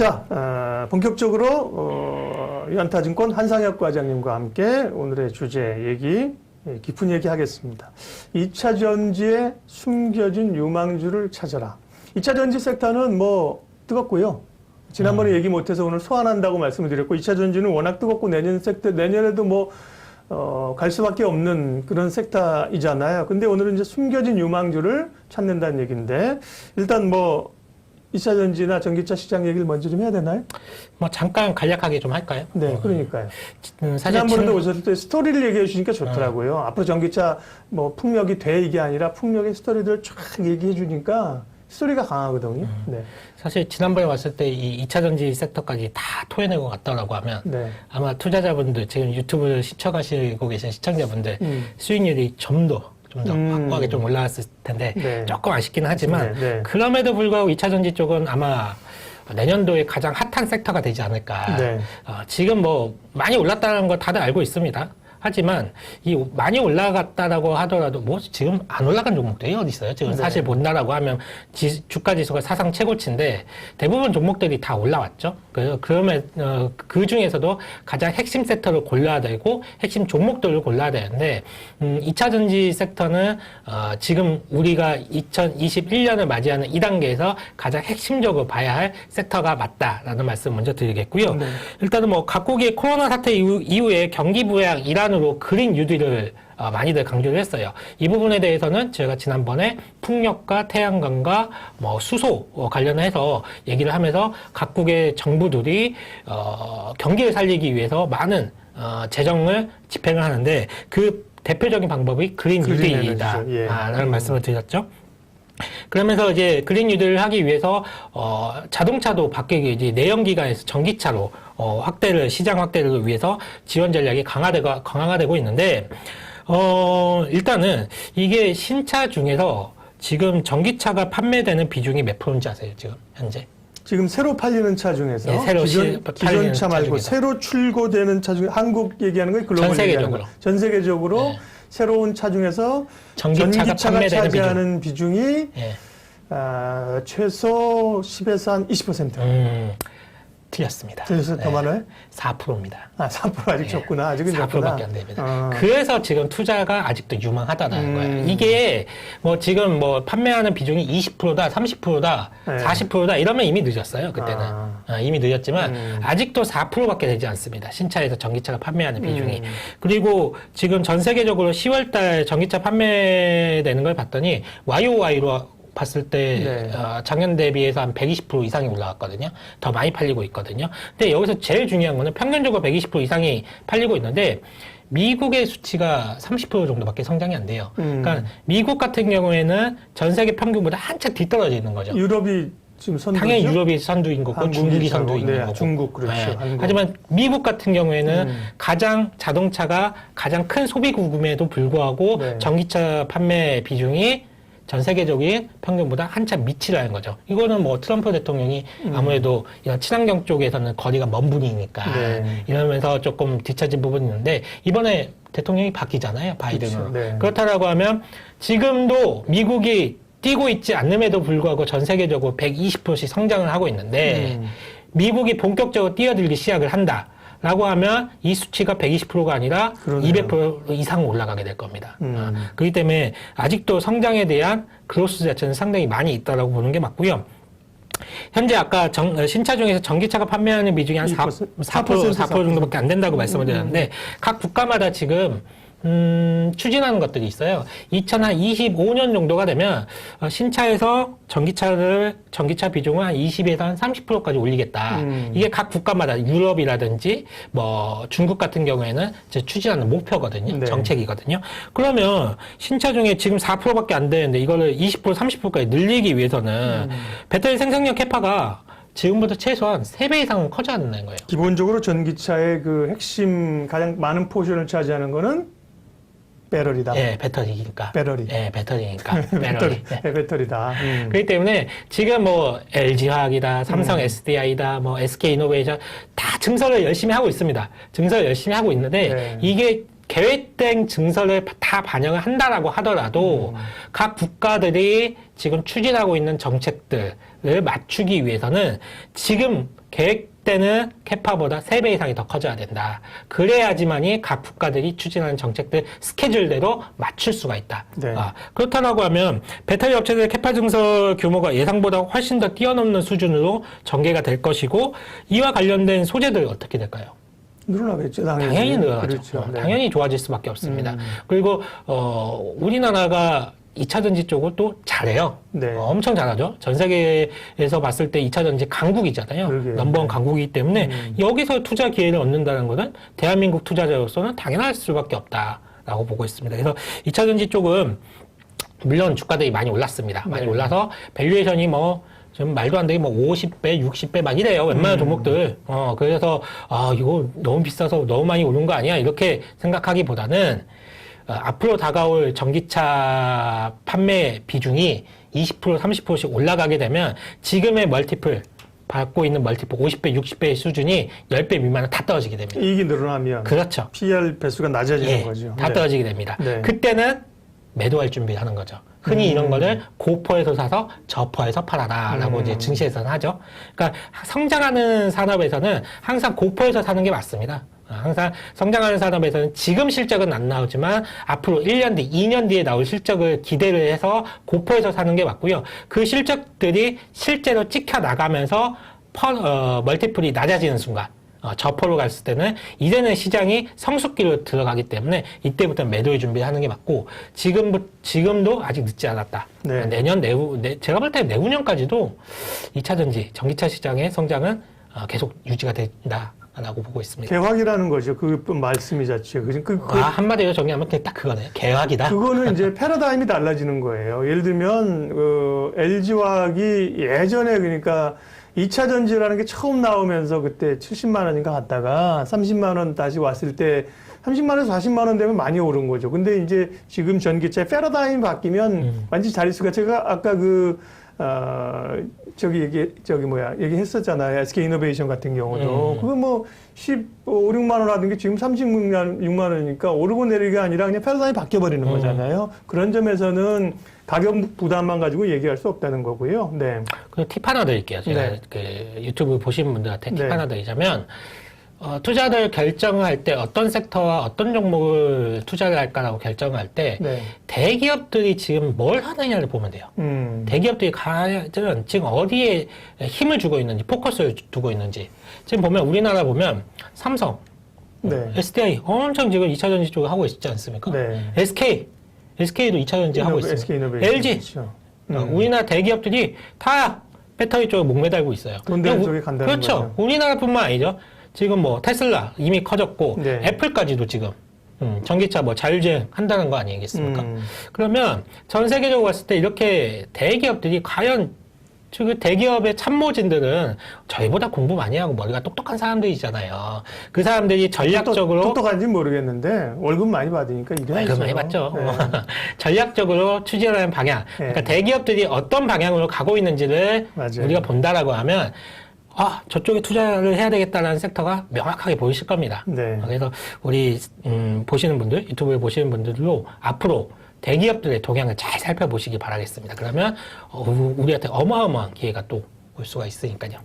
자, 어, 본격적으로 어, 유한타증권 한상혁 과장님과 함께 오늘의 주제 얘기 예, 깊은 얘기 하겠습니다. 2차 전지의 숨겨진 유망주를 찾아라. 2차 전지 섹터는 뭐 뜨겁고요. 지난번에 얘기 못해서 오늘 소환한다고 말씀을 드렸고 2차 전지는 워낙 뜨겁고 내년 섹터 내년에도 뭐 어, 갈 수밖에 없는 그런 섹터이잖아요. 근데 오늘은 이제 숨겨진 유망주를 찾는다는 얘기인데 일단 뭐 2차 전지나 전기차 시장 얘기를 먼저 좀 해야 되나요? 뭐 잠깐 간략하게 좀 할까요? 네, 어, 그러니까요. 음, 사실 지난번에도 친- 오셨을 때 스토리를 얘기해 주시니까 좋더라고요. 앞으로 전기차 뭐 풍력이 돼 이게 아니라 풍력의 스토리들 쫙 얘기해 주니까 스토리가 강하거든요. 네. 사실 지난번에 왔을 때 이 2차 전지 섹터까지 다 토해내고 갔다라고 하면 네. 아마 투자자분들 지금 유튜브를 시청하시고 계신 시청자분들 음. 수익률이 좀더 좀더 음. 확고하게 좀 올라갔을 텐데 네. 조금 아쉽긴 하지만 네, 네. 그럼에도 불구하고 2차 전지 쪽은 아마 내년도에 가장 핫한 섹터가 되지 않을까. 네. 어, 지금 뭐 많이 올랐다는 거 다들 알고 있습니다. 하지만 이 많이 올라갔다라고 하더라도 뭐 지금 안 올라간 종목들이 어디 있어요? 지금 네. 사실 본다라고 하면 지- 주가 지수가 사상 최고치인데 대부분 종목들이 다 올라왔죠. 그 그러면 어, 그 중에서도 가장 핵심 섹터를 골라야 되고 핵심 종목들을 골라야 되는데 음, 2차 전지 섹터는 어, 지금 우리가 2021년을 맞이하는 이 단계에서 가장 핵심적으로 봐야 할 섹터가 맞다라는 말씀 먼저 드리겠고요. 네. 일단은 뭐 각국의 코로나 사태 이후, 이후에 경기 부양 일환으로 그린 뉴딜을 어, 많이들 강조를 했어요. 이 부분에 대해서는 제가 지난번에 풍력과 태양광과 뭐 수소 어, 관련해서 얘기를 하면서 각국의 정부들이 어, 경기를 살리기 위해서 많은 어, 재정을 집행을 하는데 그 대표적인 방법이 그린 그린. 에너지죠. 예. 아, 라는 말씀을 드렸죠. 그러면서 이제 그린 뉴딜을 하기 위해서 어, 자동차도 바뀌기 이제 내연기관에서 전기차로 어, 확대를 시장 확대를 위해서 지원 전략이 강화되고 강화되고 있는데 어, 일단은 이게 신차 중에서 지금 전기차가 판매되는 비중이 몇 프로인지 아세요 지금 현재? 지금 새로 팔리는 차 중에서 네, 새로 기존, 시- 기존 차차 말고 중에서. 새로 출고되는 차 중에 한국 얘기하는 거예요? 글로벌 전 세계적으로. 전 세계적으로 네. 새로운 차 중에서 전기차가 전기차가 차지하는 비중 이 예. 아, 최소 10에서 한 20%. 음, 틀렸습니다. 많아요? 4%입니다. 아, 3% 아직 적구나. 아직은 4%밖에 적구나. 안 됩니다. 어. 그래서 지금 투자가 아직도 유망하다는 음. 거예요. 이게 뭐 지금 뭐 판매하는 비중이 20%다, 30%다, 네. 40%다 이러면 이미 늦었어요. 그때는 아. 아, 이미 늦었지만 음. 아직도 4%밖에 되지 않습니다. 신차에서 전기차가 판매하는 비중이. 음. 그리고 지금 전 세계적으로 10월 달 전기차 판매되는 걸 봤더니 YOY로 봤을 때 네. 어, 작년 대비해서 한 120% 이상이 올라갔거든요. 더 많이 팔리고 있거든요. 근데 여기서 제일 중요한 거는 평균적으로 120% 이상이 팔리고 있는데 미국의 수치가 30% 정도밖에 성장이 안 돼요. 음. 그러니까 미국 같은 경우에는 전 세계 평균보다 한참 뒤떨어져 있는 거죠. 유럽이 지금 선두죠? 당연히 유럽이 선두인 거고 한국이 중국이 선두, 선두인 네, 거고. 중국, 그렇죠. 한국. 하지만 미국 같은 경우에는 음. 가장 자동차가 가장 큰 소비 구금에도 불구하고 네. 전기차 판매 비중이 전 세계적인 평균보다 한참 밑이라는 거죠. 이거는 뭐 트럼프 대통령이 아무래도 이런 친환경 쪽에서는 거리가 먼 분이니까 음. 네. 이러면서 조금 뒤처진 부분이 있는데 이번에 대통령이 바뀌잖아요. 바이든으로. 그렇죠. 네. 그렇다라고 하면 지금도 미국이 뛰고 있지 않음에도 불구하고 전 세계적으로 120%씩 성장을 하고 있는데 음. 미국이 본격적으로 뛰어들기 시작을 한다. 라고 하면 이 수치가 120%가 아니라 그러네요. 200% 이상 올라가게 될 겁니다. 음. 어, 그렇기 때문에 아직도 성장에 대한 그로스 자체는 상당히 많이 있다라고 보는 게 맞고요. 현재 아까 정- 어, 신차 중에서 전기차가 판매하는 비중이 한 4, 2%, 4%, 4% 정도밖에 안 된다고 말씀을 드렸는데 각 국가마다 지금 음, 추진하는 것들이 있어요. 2025년 정도가 되면 어, 신차에서 전기차를 전기차 비중을 한 20에서 한 30%까지 올리겠다. 음. 이게 각 국가마다 유럽이라든지 뭐 중국 같은 경우에는 이제 추진하는 목표거든요. 네. 정책이거든요. 그러면 신차 중에 지금 4%밖에 안 되는데 이거를 20% 30%까지 늘리기 위해서는 음. 배터리 생산력 캐파가 지금보다 최소한 3배 이상은 커져야 된다는 거예요. 기본적으로 전기차의 그 핵심 가장 많은 포션을 차지하는 거는 배터리다. 예, 배터리니까. 배터리. 예, 배터리니까. 배터리. 배터리. 예. 네, 배터리다. 음. 그렇기 때문에 지금 뭐 LG화학이다, 삼성 SDI다, 뭐 SK 이노베이션 다 증설을 열심히 하고 있습니다. 증설을 열심히 하고 있는데 네. 이게 계획된 증설을 다 반영을 한다라고 하더라도 각 국가들이 지금 추진하고 있는 정책들을 맞추기 위해서는 지금 계획 되는 캐파보다 3배 이상이 더 커져야 된다. 그래야지만이 각 국가들이 추진하는 정책들 스케줄대로 맞출 수가 있다. 네. 아, 그렇다고 하면 배터리 업체들의 캐파 증설 규모가 예상보다 훨씬 더 뛰어넘는 수준으로 전개가 될 것이고 이와 관련된 소재들 어떻게 될까요? 늘어나겠죠, 당연히. 당연히 늘어나죠. 그렇죠. 어, 네. 당연히 좋아질 수밖에 없습니다. 음. 그리고 어, 우리나라가 2차 전지 쪽을 또 잘해요. 네. 어, 엄청 잘하죠. 전 세계에서 봤을 때 2차 전지 강국이잖아요. 그러게요. 넘버원 네. 강국이기 때문에 음. 여기서 투자 기회를 얻는다는 것은 대한민국 투자자로서는 당연할 수밖에 없다라고 보고 있습니다. 그래서 2차 전지 쪽은 물론 주가들이 많이 올랐습니다. 많이 네. 올라서 밸류에이션이 뭐, 좀 말도 안 되게 뭐 50배, 60배 막 이래요. 웬만한 음. 종목들. 어, 그래서, 아, 이거 너무 비싸서 너무 많이 오른 거 아니야? 이렇게 생각하기보다는, 어, 앞으로 다가올 전기차 판매 비중이 20%, 30%씩 올라가게 되면 지금의 멀티플, 받고 있는 멀티플 50배, 60배의 수준이 10배 미만은 다 떨어지게 됩니다. 이익이 늘어나면 그렇죠. PR 배수가 낮아지는 예, 거죠. 다 네. 떨어지게 됩니다. 네. 그때는 매도할 준비를 하는 거죠. 흔히 음. 이런 거를 고퍼에서 사서 저퍼에서 팔아라라고 음. 이제 증시에서는 하죠. 그러니까 성장하는 산업에서는 항상 고퍼에서 사는 게 맞습니다. 어, 항상 성장하는 산업에서는 지금 실적은 안 나오지만 앞으로 1년 뒤, 2년 뒤에 나올 실적을 기대를 해서 고퍼에서 사는 게 맞고요. 그 실적들이 실제로 찍혀 나가면서 퍼, 어, 멀티플이 낮아지는 순간 어, 저퍼로 갔을 때는 이제는 시장이 성숙기로 들어가기 때문에 이때부터 매도의 준비를 하는 게 맞고 지금 지금도 아직 늦지 않았다. 네. 내년 내후 내, 제가 볼 때 내후년까지도 2차 전지 전기차 시장의 성장은 어, 계속 유지가 된다 라고 보고 있습니다. 개화기라는 거죠. 그 말씀이 자체. 그, 그, 그, 아, 한마디로 정리하면 그냥 딱 그거네요. 개화기다. 그거는 이제 패러다임이 달라지는 거예요. 예를 들면 그 LG화학이 예전에 그러니까 2차 전지라는 게 처음 나오면서 그때 70만 원인가 갔다가 30만 원 다시 왔을 때 30만 원에서 40만 원 되면 많이 오른 거죠. 근데 이제 지금 전기차 패러다임이 바뀌면 음. 완전히 자릿수가 제가 아까 그 어, 저기 얘기, 저기 뭐야, 얘기했었잖아요. SK 이노베이션 같은 경우도. 음. 그거 뭐, 15, 6만 원 하던 게 지금 36만 6만 원이니까 오르고 내리기가 아니라 그냥 패러다임이 바뀌어버리는 음. 거잖아요. 그런 점에서는 가격 부담만 가지고 얘기할 수 없다는 거고요. 네. 그팁 하나 드릴게요. 제가 네. 그 유튜브 보시는 분들한테 팁 네. 하나 드리자면 어, 투자를 결정할 때 어떤 섹터와 어떤 종목을 투자를 할까라고 결정할 때 네. 대기업들이 지금 뭘 하느냐를 보면 돼요. 음. 대기업들이 과연 지금 어디에 힘을 주고 있는지 포커스를 두고 있는지 지금 보면 우리나라 보면 삼성, 네. SDI 엄청 지금 2차 전지 쪽을 하고 있지 않습니까? 네. SK, SK도 2차 전지 하고 있어요. SK 이노베이션. LG, 그렇죠. 어, 음. 우리나라 대기업들이 다 배터리 쪽에 목매달고 있어요. 돈 되는 우- 쪽에 간다는 그렇죠. 거죠. 우리나라뿐만 아니죠. 지금 뭐 테슬라 이미 커졌고 네. 애플까지도 지금 음, 전기차 뭐 자율주행 한다는 거 아니겠습니까? 음. 그러면 전 세계적으로 봤을 때 이렇게 대기업들이 과연 그 대기업의 참모진들은 저희보다 공부 많이 하고 머리가 똑똑한 사람들이잖아요. 그 사람들이 전략적으로 똑, 똑똑한지 모르겠는데 월급 많이 받으니까 일해야죠. 월급 많이 받죠. 네. 전략적으로 추진하는 방향. 그러니까 네. 대기업들이 어떤 방향으로 가고 있는지를 맞아요. 우리가 본다라고 하면 아 저쪽에 투자를 해야 되겠다라는 섹터가 명확하게 보이실 겁니다. 네. 그래서 우리 음, 보시는 분들 유튜브에 보시는 분들도 앞으로 대기업들의 동향을 잘 살펴보시기 바라겠습니다. 그러면 어, 우리한테 어마어마한 기회가 또 올 수가 있으니까요.